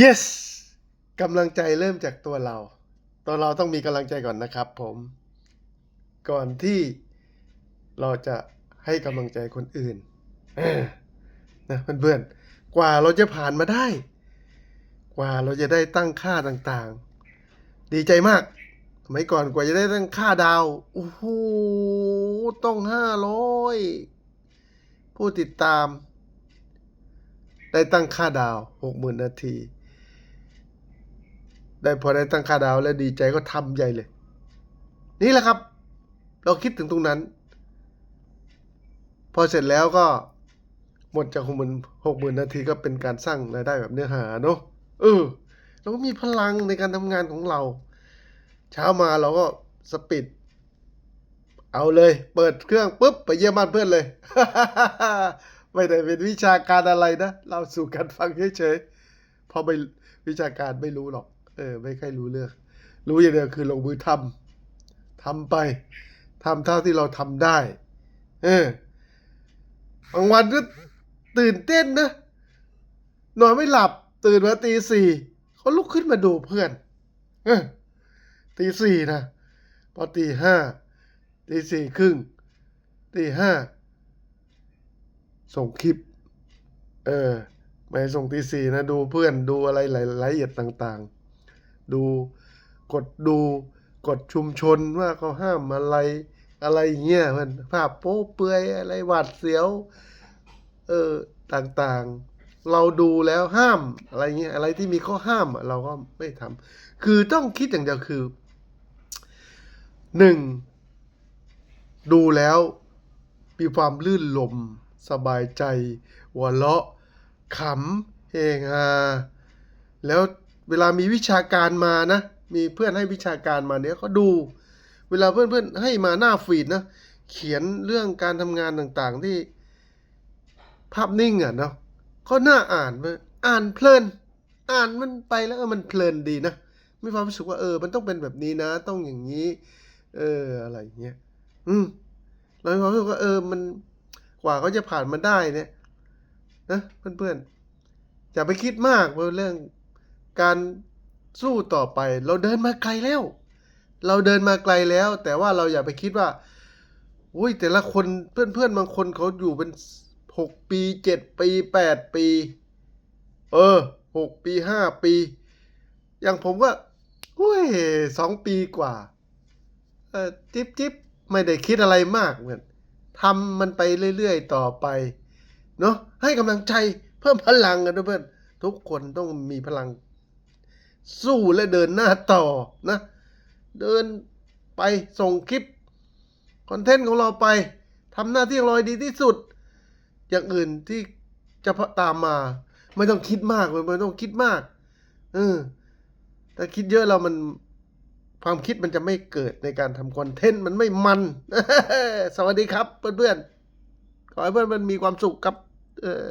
yes กำลังใจเริ่มจากตัวเรา ตัวเราต้องมีกำลังใจก่อนนะครับผม ก่อนที่เราจะให้กำลังใจคนอื่นนะเพื่อนๆ กว่าเราจะผ่านมาได้ กว่าเราจะได้ตั้งค่าต่างๆ ดีใจมากสมัยก่อนกว่าจะได้ตั้งค่าดาวโอ้โหต้องห้าร้อยผู้ติดตาม ได้ตั้งค่าดาวหกหมื่นนาที ได้พอได้ตั้งค่าดาวแล้วดีใจก็ทำใหญ่เลย นี่แหละครับ เราคิดถึงตรงนั้น พอเสร็จแล้วก็หมดจากหกหมื่นหกหมื่นนาทีก็เป็นการสร้างรายได้แบบเนื้อหาเนอะเออเราก็มีพลังในการทำงานของเรา เช้ามาเราก็สปีดเอาเลย เปิดเครื่องปุ๊บไปเยี่ยมบ้านเพื่อนเลย ไม่ได้เป็นวิชาการอะไรนะ เราสู่กันฟังเฉยๆเพราะไม่วิชาการไม่รู้หรอก เออ ไม่ค่อยรู้เรื่อง รู้อย่างเดียวคือลงมือทำทำไปทำเท่าที่เราทำได้ เออบางวันก็ตื่นเต้นนะนอนไม่หลับ ตื่นมาตีสี่เขาลุกขึ้นมาดูเพื่อน เออตีสี่นะพอตีห้าตีสี่ครึ่งตีห้าส่งคลิป เออไม่ส่งตีสี่นะ ดูเพื่อนดูอะไรหลายรายละเอียดต่าง ๆ ดู กดดูกดชุมชนว่าเขาห้ามอะไรอะไรเงี้ยเพื่อนภาพโป๊เปลือยอะไรหวาดเสียว เออต่างๆ เราดูแล้วห้ามอะไรเงี้ยอะไรที่มีข้อห้ามเราก็ไม่ทำคือต้องคิดอย่างเดียวคือหนึ่งดูแล้วมีความลื่นลม สบายใจหัวเราะขำเฮฮาแล้ว เวลามีวิชาการมานะ มีเพื่อนให้วิชาการมาเนี้ยก็ดู เวลาเพื่อนๆให้มาหน้าฟีดนะ เขียนเรื่องการทำงานต่างๆที่ภาพนิ่งอะเนาะก็น่าอ่านเว้ยอ่านเพลิน อ่านมันไปแล้วมันเพลินดีนะมีความรู้สึกว่าเออ มันต้องเป็นแบบนี้นะ ต้องอย่างนี้ เอออะไรเงี้ย อืมเรามีความรู้สึกว่าเออ มันกว่าเขาจะผ่านมาได้เนี่ยนะเพื่อนๆอย่าไปคิดมากเรื่อง การสู้ต่อไป เราเดินมาไกลแล้ว เราเดินมาไกลแล้ว แต่ว่าเราอย่าไปคิดว่าอุ้ยแต่ละคนเพื่อนๆบางคนเขาอยู่เป็นหกปีเจ็ดปีแปดปี เออหกปีห้าปี อย่างผมก็อุ้ยสองปีกว่าเออจิบจิบไม่ได้คิดอะไรมากเหมือนทำมันไปเรื่อยๆต่อไป เนาะให้กำลังใจเพิ่มพลังกันด้วยเพื่อน ทุกคนต้องมีพลัง สู้และเดินหน้าต่อนะ เดินไปส่งคลิปคอนเทนต์ของเราไปทำหน้าที่ของเราดีที่สุด อย่างอื่นที่จะตามมา ไม่ต้องคิดมากเลยไม่ต้องคิดมากเออแต่คิดเยอะเรามันความคิดมันจะไม่เกิดในการทำคอนเทนต์มันไม่มัน สวัสดีครับเพื่อนๆขอให้เพื่อนๆมีความสุขครับ เออ